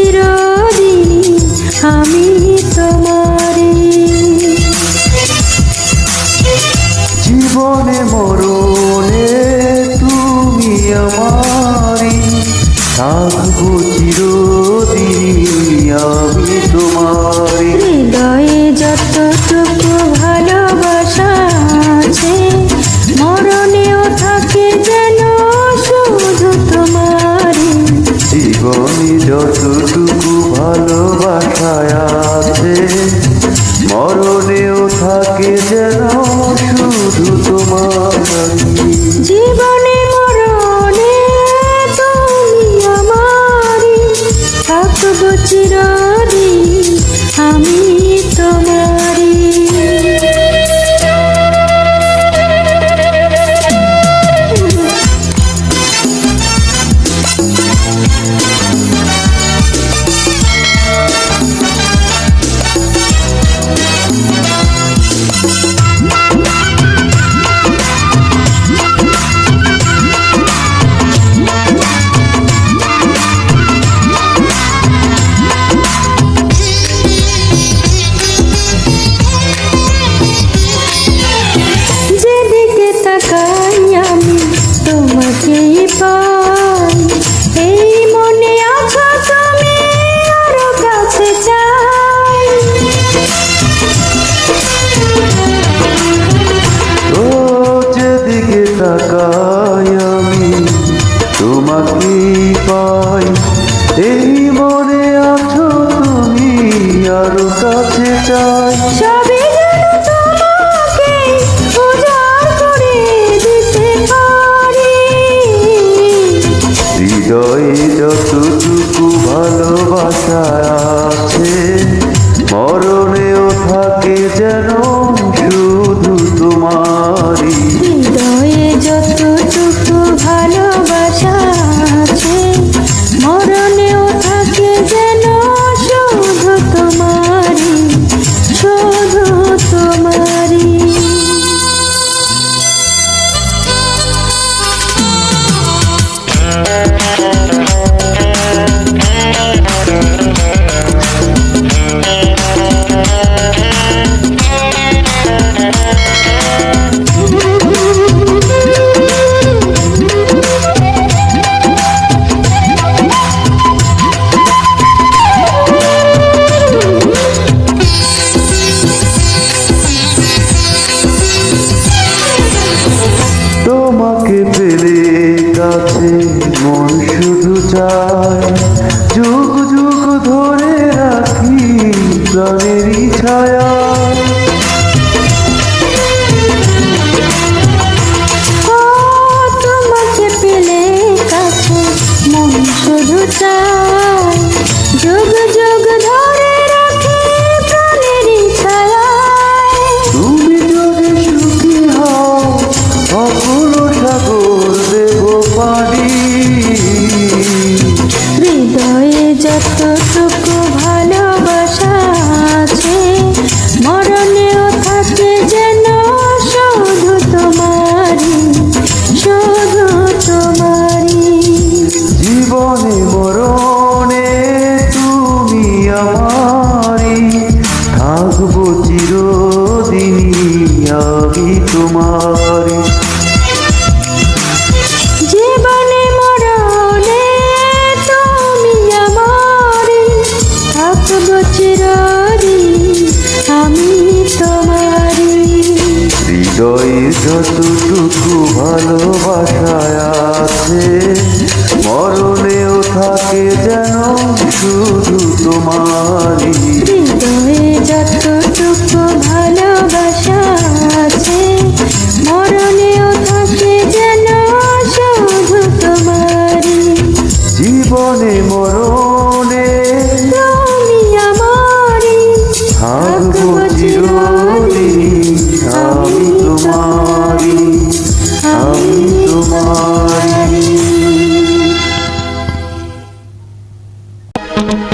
চিরদিনই আমি তোমারে। জীবনে মরণে তুমি আমারি। থাকব আমি তোমার। মরণেও থাকে যেন শুধু তোমার জীবনে মরণে তুমি আমারই। থাকব চিরদিন পাই এই মনে আছো তুমি আরও কাছে চাই। ও যেদিকে তাকাই আমি তোমাকেই পাই এই মনে আছো তুমি আরও কাছে চাই। যেন তোমাকে পেলে কাছে মন শুধু চায়। যুগ যুগ ধরে রাখি প্রাণেরই ছায়া। যুগ যুগ মরণে তুমি আমারি থাকব চিরদিনই আমি তোমারি। হৃদয়ে যতটুকু ভালোবাসায় আছে থাকে যেন শুধু তোমারই হৃদয়ে যতটুকু ভালোবাসা আছে মরণেও থাকে যেন শুধু তোমারই জীবনে মরণে তুমি আমারই থাকব তোমারি তোমারই